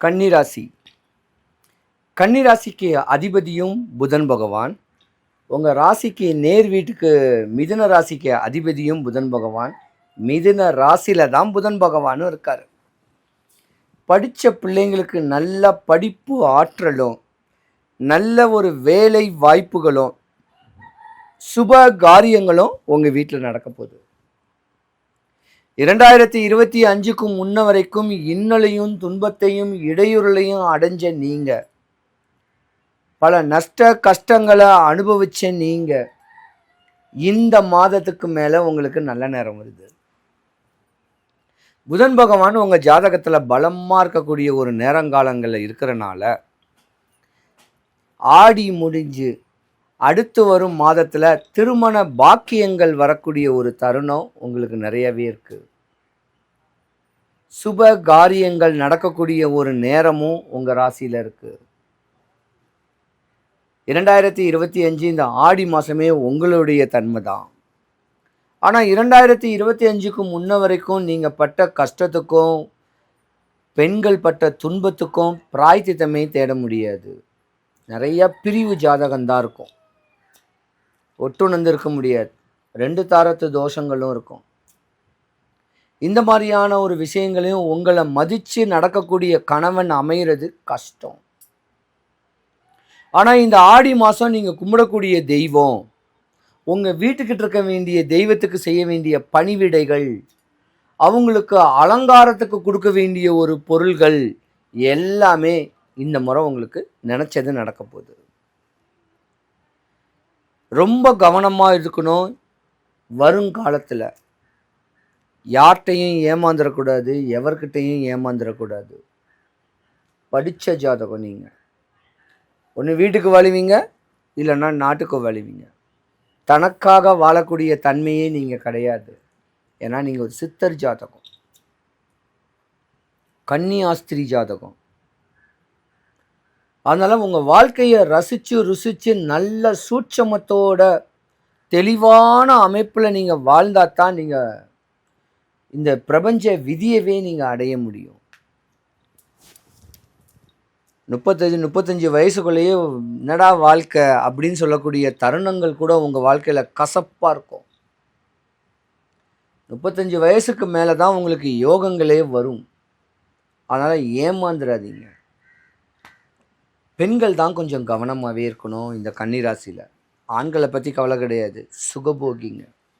கன்னிராசி. கன்னிராசிக்கு அதிபதியும் புதன் பகவான். உங்கள் ராசிக்கு நேர் வீட்டுக்கு மிதுன ராசிக்கு அதிபதியும் புதன் பகவான். மிதுன ராசியில் தான் புதன் பகவானும் இருக்கார். படித்த பிள்ளைங்களுக்கு நல்ல படிப்பு ஆற்றலும் நல்ல ஒரு வேலை வாய்ப்புகளும் சுப காரியங்களும் உங்கள் வீட்டில் நடக்க போகுது இரண்டாயிரத்தி இருபத்தி அஞ்சுக்கும் முன்ன வரைக்கும் இன்னலையும் துன்பத்தையும் இடையூறலையும் அடைஞ்ச நீங்க. பல நஷ்ட கஷ்டங்களை அனுபவிச்ச நீங்க. இந்த மாதத்துக்கு மேல உங்களுக்கு நல்ல நேரம் வருது. புதன் பகவான் உங்க ஜாதகத்துல பலமா இருக்கக்கூடிய ஒரு நேரங்காலங்களில் இருக்கிறனால ஆடி முடிஞ்சு அடுத்து வரும் மாதத்தில் திருமண பாக்கியங்கள் வரக்கூடிய ஒரு தருணம் உங்களுக்கு நிறையவே இருக்குது சுப காரியங்கள் நடக்கக்கூடிய ஒரு நேரமும் உங்கள் ராசியில் இருக்குது இரண்டாயிரத்தி இருபத்தி அஞ்சு இந்த ஆடி மாதமே உங்களுடைய தன்மை தான் ஆனால் இரண்டாயிரத்தி இருபத்தி அஞ்சுக்கு முன்ன வரைக்கும் நீங்கள் பட்ட கஷ்டத்துக்கும் பெண்கள் பட்ட துன்பத்துக்கும் பிராய்த்தித்தமே தேட முடியாது. நிறைய பிரிவு ஜாதகம்தான் இருக்கும். ஒட்டுணர்ந்து இருக்க முடியாது. ரெண்டு தாரத்து தோஷங்களும் இருக்கும். இந்த மாதிரியான ஒரு விஷயங்களையும் உங்களை மதித்து நடக்கக்கூடிய கணவன் அமைகிறது கஷ்டம். ஆனால் இந்த ஆடி மாதம் நீங்கள் கும்பிடக்கூடிய தெய்வம் உங்கள் வீட்டுக்கிட்ட இருக்க வேண்டிய தெய்வத்துக்கு செய்ய வேண்டிய பணிவிடைகள் அவங்களுக்கு அலங்காரத்துக்கு கொடுக்க வேண்டிய ஒரு பொருள்கள் எல்லாமே இந்த முறை உங்களுக்கு நினச்சது நடக்க போகுது. ரொம்ப கவனமாக இருக்கணும் வருங்காலத்தில். யார்கிட்டையும் ஏமாந்துடக்கூடாது எவர்கிட்டையும் ஏமாந்துடக்கூடாது படித்த ஜாதகம் நீங்கள் ஒன்று வீட்டுக்கு வழிவீங்க இல்லைன்னா நாட்டுக்கு வழிவீங்க. தனக்காக வாழக்கூடிய தன்மையே நீங்கள் கிடையாது. ஏன்னா நீங்கள் ஒரு சித்தர் ஜாதகம். கன்னியாஸ்திரி ஜாதகம். அதனால் உங்கள் வாழ்க்கையை ரசித்து ருசித்து நல்ல சூட்சமத்தோட தெளிவான அமைப்பில் நீங்கள் வாழ்ந்தால் தான் நீங்கள் இந்த பிரபஞ்ச விதியவே நீங்கள் அடைய முடியும். முப்பத்தஞ்சு முப்பத்தஞ்சு வயசுக்குள்ளேயே என்னடா வாழ்க்கை அப்படின்னு சொல்லக்கூடிய தருணங்கள் கூட உங்கள் வாழ்க்கையில் கசப்பாக இருக்கும். முப்பத்தஞ்சு வயசுக்கு மேலே தான் உங்களுக்கு யோகங்களே வரும். அதனால் ஏமாந்துடாதீங்க பெண்கள் தான் கொஞ்சம் கவனமாகவே இருக்கணும் இந்த கன்னிராசியில். ஆண்களை பற்றி கவலை கிடையாது. சுகபோகிங்க.